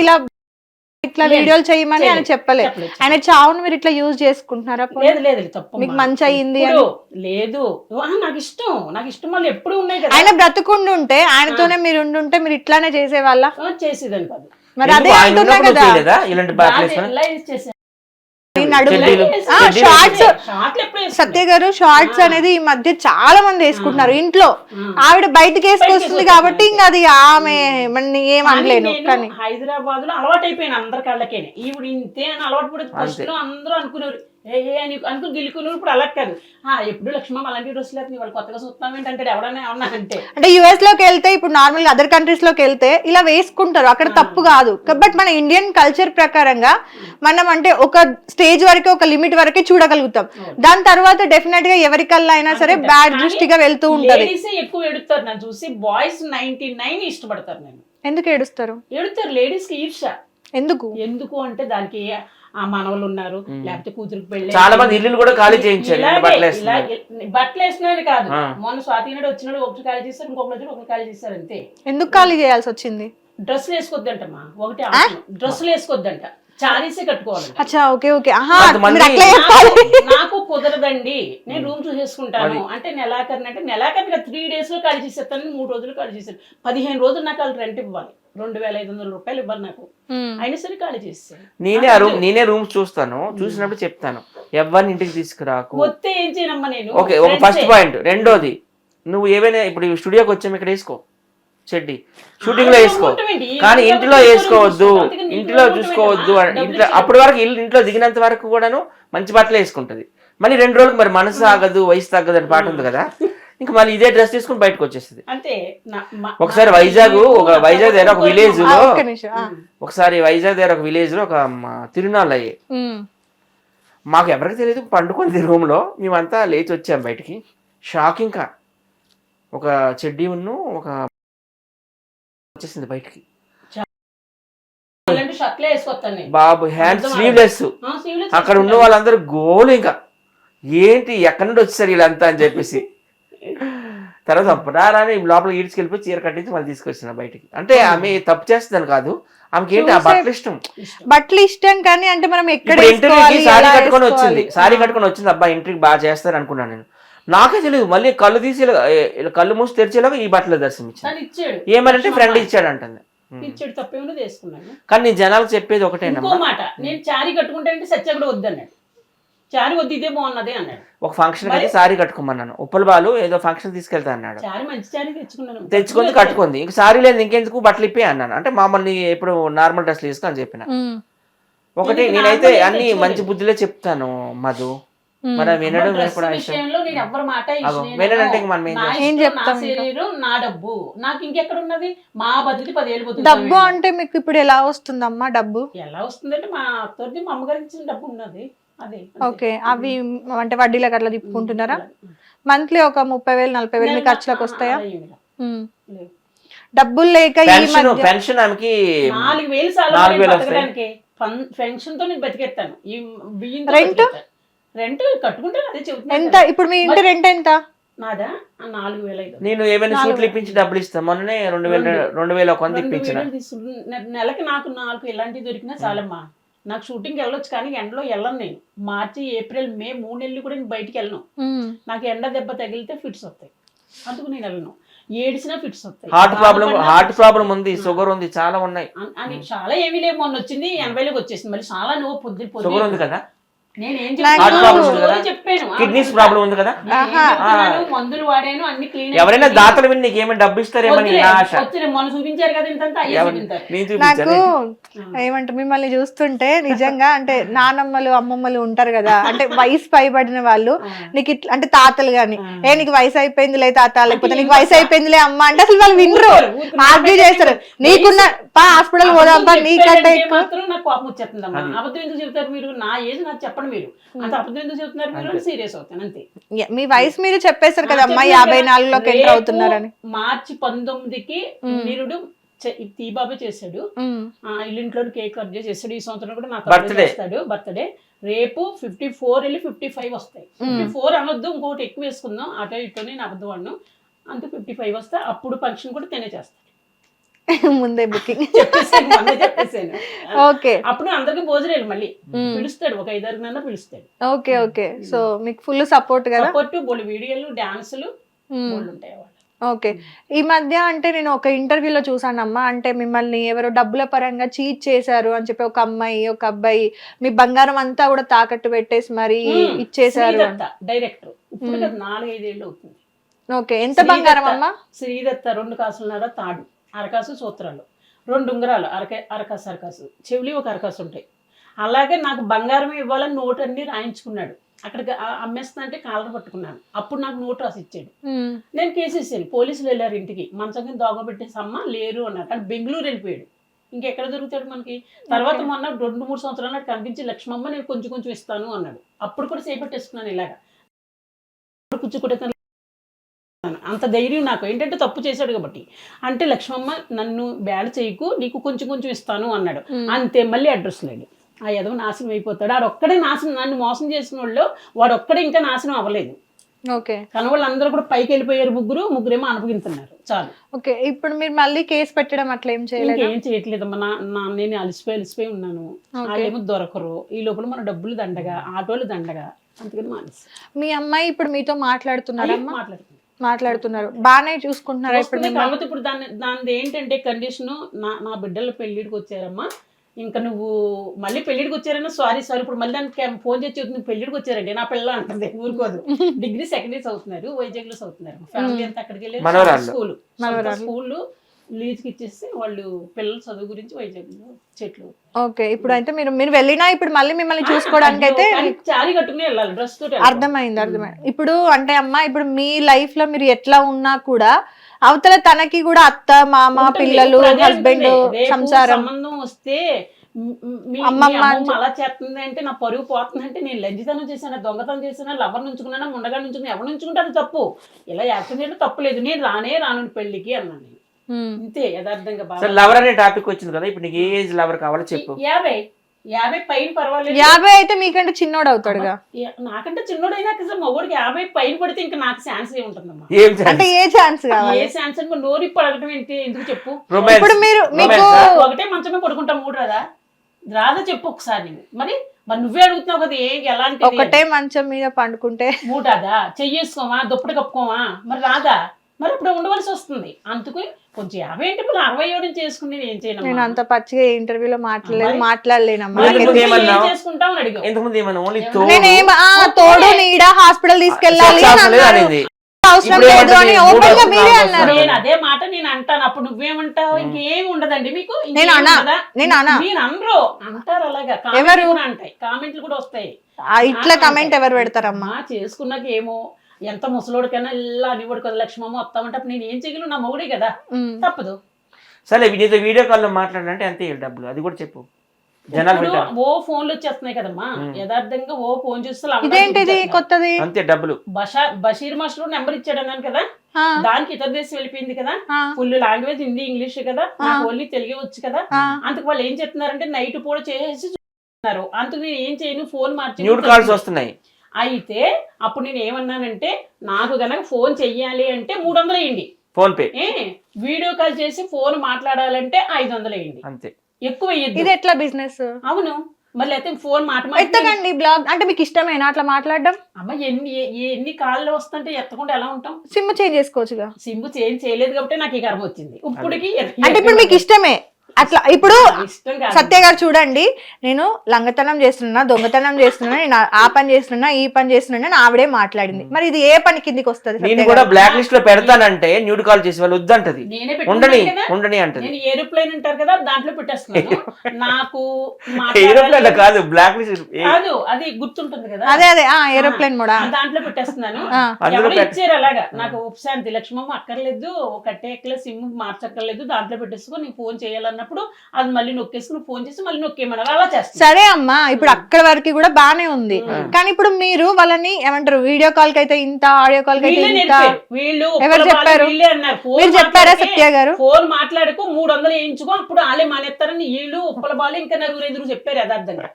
ఇలా ఇట్లా. వీడియోలు చేయమని ఆయన. చెప్పలేదు. ఆయన చావును మీరు ఇట్లా యూజ్ చేసుకుంటున్నారా? లేదు లేదు తప్పు మీకు. మంచి అయ్యింది? లేదు నాకు ఇష్టం నాకు ఇష్టం వల్ల ఎప్పుడు ఉన్నాయి కదా ఆయన బ్రతుకుండి ఉంటే ఆయనతోనే మీరు ఉండుంటే మీరు ఇట్లానే చేసేవాళ్ళ చేసేదని కాదు మరి అదే అంటున్నా కదా షార్ట్స్? సత్య గారు షార్ట్స్ అనేది ఈ మధ్య చాలా మంది వేసుకుంటున్నారు ఇంట్లో. ఆవిడ బయటకి వేసుకొస్తుంది కాబట్టి ఇంకా అది ఆమె ఏం అనలేను కానీ. హైదరాబాద్లో అలవాటు అయిపోయాను అందరి కళ్ళకే ఈవిడ ఇంతే అని అలవాటు పడి ఫస్ట్లో అందరూ అనుకునేవారు. ఏ అని అనుకుని ఇప్పుడు అలా కాదు. ఆ ఎప్పుడు లక్ష్మమ్మ అలాంటి డ్రెస్సులు వాళ్ళు కొత్తగా చూస్తాం ఏంటంటే ఎవడన్నా ఏమన్నా అంటే. అంటే యుఎస్లోకి వెళ్తే ఇప్పుడు నార్మల్ అదర్ కంట్రీస్లోకి వెళ్తే ఇలా వేసుకుంటారు. అక్కడ తప్పు కాదు. బట్ మన ఇండియన్ కల్చర్ ప్రకారంగా మనం అంటే ఒక స్టేజ్ వరకు ఒక లిమిట్ వరకే చూడగలుగుతాం. దాని తర్వాత డెఫినెట్గా ఎవరికల్లా అయినా సరే బ్యాడ్ దృష్టిగా వెళ్తూ ఉంటది. ఎక్కువ ఎడుతారు నన్ను చూసి. బాయ్స్ నైన్టీ నైన్ ఇష్టపడతారు నేను ఎందుకు ఏడుస్తారు? ఎడుతారు లేడీస్కి ఈర్ష. ఎందుకు? ఎందుకు అంటే దానికి ఆ మనవలు ఉన్నారు లేకపోతే కూతురికి పెళ్ళి చాలా మంది ఇల్లులు కూడా ఖాళీ చేయించారు బట్టలు వేసినది కాదు. మొన్న స్వాతి నాడు వచ్చినాడు ఒకటి ఖాళీ చేస్తారు ఇంకొకటి వచ్చి ఒకటి ఖాళీ చేస్తారు అంతే. ఎందుకు ఖాళీ చేయాల్సి వచ్చింది? డ్రెస్సులు వేసుకోవద్దంటమ్మా ఒకటి డ్రెస్సులు వేసుకోవద్దంట. చారీసే అచ్చా ఓకే ఓకే. చెప్పాలి. నాకు- కుదరదండి. నేను రూమ్ చూసేసుకుంటాను. అంటే నెలాఖరిని అంటే నెలాఖరిగా త్రీ డేస్లో ఖాళీ చేసేస్తాను మూడు రోజులు ఖాళీ చేశాను పదిహేను రోజులు నాకు వాళ్ళు రెంట్ ఇవ్వాలి. రెండు వేల ఐదు వందల రూపాయలు ఇవ్వాలి నాకు. అయినా సరే ఖాళీ చేస్తాను నేనే రూమ్ నేనే రూమ్స్ చూస్తాను. చూసినప్పుడు చెప్తాను. ఎవరిని ఇంటికి తీసుకురాకు? వస్తే ఏం చేయనమ్మా నేను? ఓకే ఒక ఫస్ట్. పాయింట్ రెండోది నువ్వు ఏవైనా ఇప్పుడు స్టూడియోకి వచ్చాము ఇక్కడ వేసుకో. చెడ్డి. షూటింగ్లో వేసుకో. కానీ ఇంట్లో వేసుకోవద్దు. ఇంట్లో చూసుకోవద్దు ఇంట్లో అప్పటి వరకు ఇల్లు ఇంట్లో దిగినంత వరకు కూడాను మంచి బట్టలు వేసుకుంటది. మళ్ళీ రెండు రోజులకు మరి మనసు ఆగదు వయసు తగ్గదు అని పాట ఉంది కదా? ఇంకా మళ్ళీ ఇదే డ్రెస్ తీసుకుని బయటకు వచ్చేస్తుంది. ఒకసారి వైజాగ్ ఒక వైజాగ్ దగ్గర ఒక విలేజ్లో. ఒకసారి వైజాగ్ దగ్గర ఒక విలేజ్లో ఒక మ, తిరునాళ్ళు అయ్యాయి. ఉమ్. మాకు ఎవరికి తెలియదు పండుకుంది రూమ్లో మేమంతా లేచి వచ్చాం బయటికి. షాక్ ఇంకా. ఒక చెడ్డీ ఉన్ను ఒక వచ్చేసింది బయటికి. బాబు హ్యాండ్ స్లీవ్లెస్ అక్కడ ఉన్న. వాళ్ళందరూ గోలు ఇంకా. ఏంటి ఎక్కడి నుండి వచ్చేసారు వీళ్ళంతా అని చెప్పేసి. తర్వాత రారాని లోపల ఈడ్చుకెళ్ళిపోయి చీర కట్టించి మళ్ళీ తీసుకొచ్చిన బయటికి. అంటే ఆమె తప్పు చేస్తుందని కాదు. ఆమెకి ఏంటి ఆ బట్టలు ఇష్టం. బట్టలు ఇష్టం కానీ అంటే మనం ఎక్కడ ఇంటర్వ్యూకి సారీ కట్టుకొని వచ్చింది? సారీ కట్టుకొని వచ్చింది అబ్బా ఇంటర్వ్యూకి బాగా చేస్తారు అనుకున్నాను నేను. నాకే తెలియదు మళ్ళీ కళ్ళు తీసి కళ్ళు మూసి తెరిచేలాగా ఈ బట్టలు దర్శనం ఇచ్చింది తను ఇచ్చాడు. ఏమనంటే ఫ్రెండ్ ఇచ్చాడు అంటుంది. ఇచ్చాడు తప్పేమో వేసుకున్నాను కానీ నేను జనాలకు చెప్పేది ఒకటేనమ్మా మాట నేను చారీ కట్టుకుంటానంటే సత్య కూడా వద్దన్నాడు. చారీ వద్దు ఇదే బాగున్నదే అన్నాడు. ఒక ఫంక్షన్ అయితే సారీ కట్టుకోమన్నాను. ఉప్పల బాలు ఏదో ఫంక్షన్ తీసుకెళ్తా అన్నాడు. చారీ మంచి చారీ తెచ్చుకున్నాను. తెచ్చుకుంది కట్టుకుంది. ఇంక సారీ లేదు ఇంకెందుకు? బట్టలు ఇప్పే అన్నాను. అంటే మామూలు ఎప్పుడు నార్మల్ డ్రెస్లు వేసుకో అని చెప్పిన. ఒకటి నేనైతే అన్ని? మంచి బుద్ధిలో చెప్తాను మధు. అవి వినడం ఇష్టం వినడంటే ఇంక మనం ఏం నా చేస్తాం? ఏం ఇష్టం, నా చెప్తాం ఇంకా? శరీరం నా డబ్బు. నాకు ఇంకెక్కడ ఉన్నది మా బతికి పదేళ్ళు డబ్బు అంటే మీకు ఇప్పుడు ఎలా వస్తుందమ్మా డబ్బు? ఎలా వస్తుందంటే మా అత్తది మా అమ్మగారికి ఇచ్చిన డబ్బు ఉన్నది. ఓకే అవి అంటే వడ్డీలకు అట్లా తిప్పుకుంటున్నారా? మంత్లీ ఒక ముప్పై వేలు నలభై వేలు మీ ఖర్చులకు వస్తాయా. డబ్బులు లేక ఈ పెన్షన్ మధ్య పెన్షన్ ఆమెకి నాలుగు వేలు నాలుగు వేలు పెన్షన్తో నేను బతికేస్తాను Rent? రెంట్ కట్టుకుంటాను అదే చెబుతున్నాను ఎంత? కదా. ఇప్పుడు మీ ఇంటి రెంట్ ఎంత? నాదా? ఆ నాలుగు వేల ఐదు నేను ఏమైనా సూట్లు ఇప్పించి డబ్బులు ఇస్తాను మొన్ననే రెండు వేల రెండు వేల ఒక వంద రెండు ఇప్పించిన. వీడియోలు తీసుకుంటు- నె- నెలకి నాకు నాలుగు ఇలాంటివి దొరికినా చాలమ్మా. నాకు షూటింగ్ వెళ్ళొచ్చు కానీ ఎండలో వెళ్ళను నేను. మార్చి ఏప్రిల్ మే మూడు నెలలు కూడా నేను బయటికి వెళ్ళను. ఉమ్. నాకు ఎండ దెబ్బ తగిలితే ఫిట్స్ వస్తాయి. అందుకు నేను వెళ్ళను. ఏడిసినా ఫిట్స్ వస్తాయి. హార్ట్ ప్రాబ్లం బాధపడినా హార్ట్ fits ప్రాబ్లం ఉంది షుగర్ ఉంది చాలా ఉన్నాయి. అన్- అని చాలా ఏమీ లేవు. మొన్న వచ్చింది ఎనభైలోకి వచ్చేసింది. మళ్ళీ చాలా నువ్వు పొద్దు షుగర్ ఉంది పొద్దు కదా? కిడ్నీస్ ప్రాబ్లం ఉంది కదా? మందులు వాడాను అన్ని క్లీన్ ఎవరైనా దాతలు విని నీకు ఏమైనా డబ్బు ఇస్తారేమని ఆశ. చూపించారు కదా నాకు చూపించాను. ఏమంటే మిమ్మల్ని చూస్తుంటే నిజంగా అంటే నానమ్మలు అమ్మమ్మలు ఉంటారు కదా అంటే వయసు పైబడిన వాళ్ళు నీకు ఇట్లా అంటే తాతలు గాని ఏ నీకు వయసు అయిపోయిందిలే తాత లేకపోతే నీకు వయసు అయిపోయిందిలే అమ్మ అంటే అసలు వాళ్ళు వినరు. ఆర్గ్యూ చేస్తారు. నీకున్న పా హాస్పిటల్ పోదాంపా నీకంటే చెప్తారు మీరు? నా ఏజ్ నాకు చెప్పండి మీరు. అంత అబద్ధం ఎందుకు చెప్తున్నారు మీరు? సీరియస్ అవుతాను అంతే. మీ వయసు మీరు చెప్పేశారు కదా అమ్మా చెప్పాను యాభై నాలుగులోకి ఎంటర్ అవుతున్నారని. మార్చి పంతొమ్మిదికి నిరుడు చ- ఈ తీబాబే చేశాడు. ఆ, ఇల్లింట్లో కేక్ కట్ చేసాడు ఈ సంవత్సరం కూడా నాకు. చేస్తాడు బర్త్డే రేపు ఫిఫ్టీ ఫోర్ వెళ్ళి ఫిఫ్టీ ఫైవ్ వస్తాయి. ఫిఫ్టీ ఫోర్ అనొద్దు ఇంకోటి ఎక్కువ వేసుకుందాం. అటో ఇటో నేను అబద్ధం అన్ను. అంత ఫిఫ్టీ ఫైవ్ వస్తే అప్పుడు ఫంక్షన్ కూడా తినే చేస్తాను ముందే బుకింగ్. చెప్పేసాను ఓకే. అప్పుడు అందరికి భోజనాలు మళ్ళీ. పిలుస్తాడు ఒక ఐదారు పిలుస్తాడు. Okay okay. సో మీకు ఫుల్ సపోర్ట్ కదా? సపోర్ట్ బోళ్ళు వీడియోలు డాన్సులు ఉంటాయి ఓకే. ఈ మధ్య అంటే నేను ఒక ఇంటర్వ్యూలో చూసానమ్మా అంటే మిమ్మల్ని ఎవరో డబ్బుల పరంగా చీట్ చేశారు అని చెప్పి ఒక అమ్మాయి ఒక అబ్బాయి. మీ బంగారం అంతా కూడా తాకట్టు పెట్టేసి మరి ఇచ్చేశారు అని. డైరెక్టర్. ఇప్పుడు నాలుగైదేళ్ళు అవుతుంది. ఓకే. ఎంత బంగారం. అమ్మా? శ్రీదత్త రెండు కాసులున్నారా తాడు. అరకాసు సూత్రాలు. రెండు ఉంగరాలు అరక అరకాసు అరకాసు. చెవులి ఒక అరకాసు ఉంటాయి. అలాగే నాకు బంగారం ఇవ్వాలని నోటు అన్ని రాయించుకున్నాడు. అక్కడికి ఆ- అమ్మేస్తా అంటే కాలర్ పట్టుకున్నాను. అప్పుడు నాకు నోటు రాసి ఇచ్చాడు. నేను కేసు ఇచ్చాను పోలీసులు వెళ్ళారు ఇంటికి. మంచం కింద దోగ పెట్టేసి అమ్మ లేరు అన్నారు. కానీ బెంగళూరు వెళ్ళిపోయాడు. ఇంకెక్కడ దొరుకుతాడు మనకి? తర్వాత మొన్న రెండు మూడు సంవత్సరాలు నాకు కనిపించి లక్ష్మమ్మ నేను కొంచెం కొంచెం ఇస్తాను అన్నాడు. అప్పుడు కూడా చేపట్టేసుకున్నాను ఇలాగా. కూర్చుకుంటే అంత ధైర్యం నాకు. ఏంటంటే తప్పు చేశాడు కాబట్టి. అంటే లక్ష్మమ్మ నన్ను బ్యాడ్ చేయకు నీకు కొంచెం కొంచెం ఇస్తాను అన్నాడు. అంతే మళ్ళీ అడ్రస్ లేడు ఆ ఎదవ నాశనం అయిపోతాడు. ఆడు ఒక్కడే నాశనం నన్ను మోసం చేసిన వాళ్ళు వాడు ఒక్కడే ఇంకా నాశనం అవ్వలేదు. ఓకే. కానీ వాళ్ళందరూ కూడా పైకి వెళ్ళిపోయారు ముగ్గురు ముగ్గురేమో అనుభవిస్తున్నారు. చాలు. ఓకే ఇప్పుడు మీరు మళ్ళీ కేసు పెట్టడం అట్లా ఏం చేయలేదు? ఇంకేం చేయట్లేదమ్మా. నా నేను అలసిపోయి అలసిపోయి ఉన్నాను. వాళ్ళేమో దొరకరు. ఈ లోపల మన డబ్బులు దండగా ఆటోలు దండగా. అందుకని మానేసి. మీ అమ్మాయి ఇప్పుడు మీతో మాట్లాడుతున్నారమ్మా? మాట్లాడుతుంది. మాట్లాడుతున్నారు. బాగానే చూసుకుంటున్నారా ఇప్పుడు? కాకపోతే ఇప్పుడు దాని దాని ఏంటంటే కండిషన్ నా నా బిడ్డలు పెళ్ళిడికి వచ్చారమ్మా. ఇంకా నువ్వు మళ్ళీ పెళ్ళిడికి వచ్చారన్నా సారీ సారీ ఇప్పుడు మళ్ళీ దానికి ఫోన్ చేసి చెప్తుంది పెళ్ళిడికి వచ్చారండి నా పిల్ల అంటుంది ఊరుకోదు. డిగ్రీ సెకండ్ ఇయర్స్ అవుతున్నారు వైజాగ్లో చదువుతున్నారు ఫ్యామిలీ అంతా అక్కడికి. వెళ్ళి స్కూల్. స్కూల్ లీజ్కి ఇచ్చేసి వాళ్ళు పిల్లల చదువు గురించి వైజాగ్లో చెట్లు. ఓకే ఇప్పుడు అయితే మీరు మీరు వెళ్ళినా ఇప్పుడు మళ్ళీ మిమ్మల్ని చూసుకోవడానికి అయితే చారీ కట్టుకుని వెళ్ళాలి డ్రెస్ తోటి అర్థమైంది అర్థమైంది. ఇప్పుడు అంటే అమ్మా ఇప్పుడు మీ లైఫ్లో మీరు ఎట్లా ఉన్నా కూడా అవతల తనకి కూడా అత్త మామ. పిల్లలు హస్బెండ్ సంసారం. సంబంధం వస్తే అమ్మమ్మ అలా చేస్తుంది అంటే నా పరువు పోతుంది అంటే నేను లంజితనం చేశానా దొంగతనం చేశానా లవర్ నుంచుకున్నానా ముండగా నుంచుకున్నా ఎవరు నుంచుకుంటే అది తప్పు. ఇలా యాక్షన్ చేయడం తప్పు లేదు. నేను రానే రాను పెళ్ళికి అన్నాను. ఇంతే యథార్థంగా బాగా లవర్ అనే టాపిక్ వచ్చింది కదా ఇప్పుడు నీకు ఏ ఏజ్ లవర్ కావాలో చెప్పు. యాభై యాభై పైన పర్వాలేదు. యాభై అయితే మీకంటే చిన్నోడు అవుతాడుగా. నాకంటే చిన్నోడైనా అసలు మగోడికి యాభై పైన పడితే ఇంకా నాకు ఛాన్స్ ఏ ఉంటుందమ్మా. ఏం అంటే ఏ ఛాన్స్ కావాలి? ఏ ఛాన్స్ అని నోరు అడగటం ఏంటి? ఎందుకు చెప్పు? ఇప్పుడు మీరు మీకు. ఒకటే మంచమే పడుకుంటాం మూడు రాదా? రాదా చెప్పు ఒకసారి. మరి మరి నువ్వే అడుగుతున్నావు కదా ఏ ఎలాంటి ఒకటే మంచం మీద పండుకుంటే. మూటాదా చెయ్యేసుకోమా? దుప్పటి కప్పుకోమా? మరి రాదా? మరి ఇప్పుడు ఉండవలసి వస్తుంది. అందుకు కొంచెం యాభై ఏంటి అరవై ఏడు చేసుకుని నేను ఏం చేయను నేను అంత పచ్చిగా ఇంటర్వ్యూలో మాట్లాడలేదు మాట్లాడలేనమ్మా. ఇంతకుముందు ఏమన్నా? ఓన్లీ? తోడు. నేనేం ఆ, తోడు నీడ హాస్పిటల్ తీసుకెళ్ళాలి సెక్స్ అని అవసరం లేదు అన్నారు. అనేది అవసరం ఇప్పుడు లేదు ఏమంటుంది? అని మూడు ఓపెన్గా అవసరం, మీరే అన్నారు. నేను అదే మాట నేను అంటాను. అప్పుడు నువ్వేమంటావు? ఇంకేం ఉండదండి మీకు? ఇంకేం నేను అనా. ఉండదా? నేను అనా. మీరు అనరు. అంటారు అలాగా. కామెంట్లు? కూడా అంటాయి. కామెంట్లు కూడా వస్తాయి. ఆ, ఇట్లా కమెంట్ ఎవరు పెడతారమ్మా? అమ్మా చేసుకున్నాక ఏమో ఎంత ముసలోడికైనా ఇలా అనివాడు కదా లక్ష్మమ్మ వస్తామంటే అప్పుడు నేను ఏం చేయగలను? నా మొగుడే కదా. తప్పదు. సరే నీతో వీడియో కాల్లో మాట్లాడాలంటే అంతే డబ్బులు. అది కూడా చెప్పు. ఓ ఫోన్లు వచ్చేస్తున్నాయి కదమ్మా. యథార్థంగా ఓ ఫోన్ చూస్తే. కొత్తది? అంతే డబ్బులు. బషా బషీర్ మాస్టర్ నెంబర్ ఇచ్చాడు అన్నాను కదా. దానికి ఇతర దేశం వెళ్ళిపోయింది కదా. ఫుల్ లాంగ్వేజ్ హిందీ ఇంగ్లీష్ కదా. నాకు ఓన్లీ తెలుగే వచ్చు కదా. అందుకు వాళ్ళు ఏం చెప్తున్నారంటే నైట్ పూట చేసి చూస్తున్నారు. అందుకు నేను ఏం చేయను? ఫోన్ మార్చి కాల్స్ వస్తున్నాయి. అయితే అప్పుడు నేను ఏమన్నానంటే నాకు గనక ఫోన్ చెయ్యాలి అంటే మూడు వందలు వేయండి. PhonePe. ఏ వీడియో కాల్ చేసి ఫోన్ మాట్లాడాలంటే ఐదు వందలు వేయండి. అంతే. ఎక్కువ ఇది ఎట్లా బిజినెస్ అవును. మళ్ళీ అయితే ఫోన్ ఎత్తకండి బ్లాగ్ అంటే మీకు ఇష్టమేనా అట్లా మాట్లాడడం? అమ్మ ఎన్ని ఎన్ని కాళ్ళు వస్తుంటే ఎత్తకుండా ఎలా ఉంటాం? సిమ్ చేంజ్ చేసుకోవచ్చుగా. సింబు చేంజ్ చేయలేదు కాబట్టి నాకు ఈ కర్మ వచ్చింది. ఇప్పటికి అంటే ఇప్పుడు మీకు ఇష్టమే. అట్లా ఇప్పుడు సత్య గారు చూడండి నేను లంగతనం చేస్తున్నా దొంగతనం చేస్తున్నా నేను ఆ- పని చేస్తున్నా ఈ పని చేస్తున్నా అని ఆవిడే మాట్లాడింది. మరి ఇది ఏ పని కిందికి వస్తుంది నేను కూడా? బ్లాక్ లిస్ట్లో పెడతానంటే న్యూడ్ కాల్ చేసి వాళ్ళు వద్దంటది. నేనే ఉండని ఉండని అంటది. నేను ఏరోప్లేన్ అంటారు కదా దాంట్లో పెట్టేస్తున్నాను. నాకు ఏరోప్లేన్ కాదు బ్లాక్ లిస్ట్ కాదు అది గుర్తుంటుంది కదా. అదే అదే ఆ ఏరోప్లేన్ కూడా. ఆ దాంట్లో పెట్టేస్తున్నాను. ఎవరు ఇచ్చారు అలాగా? నాకు ఉపశాంతి. లక్ష్మమ్మ అక్కర్లేదు కట్టేయక్కలే సిమ్ మార్చక్కర్లేదు దాంట్లో పెట్టేసుకొని నీకు ఫోన్ చేయాలన్నప్పుడు అది మళ్ళీ నొక్కేసుకుని ఫోన్ చేసి మళ్ళీ నొక్కేయమన్నారు. అలా చేస్తాను సరే అమ్మా ఇప్పుడు అక్కడ వరకు కూడా బానే ఉంది. కానీ ఇప్పుడు మీరు వాళ్ళని ఏమంటారు వీడియో కాల్కి అయితే ఇంత ఆడియో కాల్కి అయితే వీళ్ళే ఇంత నేర్పారు. వీళ్ళు ఎవరు చెప్పారు? వీళ్ళే అన్నారు. ఫోన్ మీరు చెప్పారా మాట్లాడితే సత్య గారు? ఫోన్ మాట్లాడుకో మూడు వందలు వేయించుకో అప్పుడు వాళ్ళే మానేస్తారని వీళ్ళు ఉప్పల బాలు ఇంకా నలుగురు ఎదురు చెప్పారు యథార్థంగా.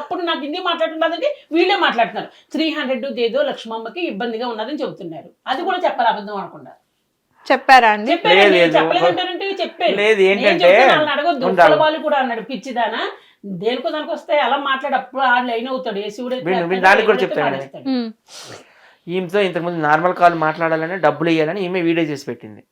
అప్పుడు నాకు హిందీ మాట్లాడుతున్నదంటే వీళ్ళే మాట్లాడుతున్నారు. త్రీ హండ్రెడ్ ఏదో లక్ష్మమ్మకి ఇబ్బందిగా ఉన్నదని చెబుతున్నారు. అది కూడా చెప్పాలి అబద్ధం అనకుండా చెప్పారా అండి? లేదు, ఏంటంటే, బాలు కూడా అన్నాడు పిచ్చిదానా. దేనికో దానికి వస్తే అలా మాట్లాడు అప్పుడు ఆ లైన్ అవుతాడు ఏ శివుడు వీళ్ళు- వీళ్ళు దానికి కూడా చెప్తాను. ఈమెతో ఇంతకుముందు నార్మల్ కాల్ మాట్లాడాలని డబ్బులు ఇవ్వాలని ఈమె వీడియో చేసి పెట్టింది.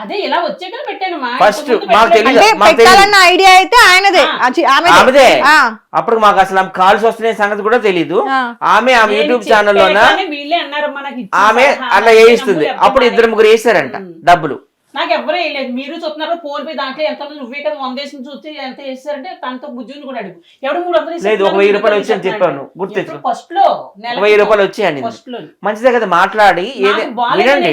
అదే ఇలా వచ్చే పెట్టాను ఇంతకుముందు మాకు. అంటే పెట్టాలన్న ఐడియా అయితే ఆయనదే. ఆ. ఆమెదే. ఆమెదే. ఆ. అప్పుడు మాకు అసలు ఆమె కాల్స్ వస్తున్నాయి సంగతి కూడా తెలీదు. ఆ. ఆమె ఆమె యూట్యూబ్ ఛానల్లోన వీళ్ళే అన్నారు మనకి ఇచ్చిన ఆమె సలహా, నమ్ము, వేయిస్తుంది అప్పుడు ఇద్దరు ముగ్గురు వేసారంట ఉమ్. డబ్బులు. నాకు ఎవరు వేయలేదు. మీరు చూస్తున్నారు ఫోన్ పే దాంట్లో ఎంత? నువ్వే కదా వంద వేసి చూస్తే ఎంత వేస్తారంటే తనతో బుజ్జుని కూడా అడుగు. ఎవడు మూడు వందలు వేసి లేదు, ఒక వెయ్యి రూపాయలు వచ్చాయని చెప్తున్నాడు. చెప్పాను, గుర్తెచ్చుకో. ఫస్ట్లో? ఒక వెయ్యి రూపాయలు వచ్చాయని ఫస్ట్లో మంచిదే కదా మాట్లాడి ఏదే నాకు వినండి.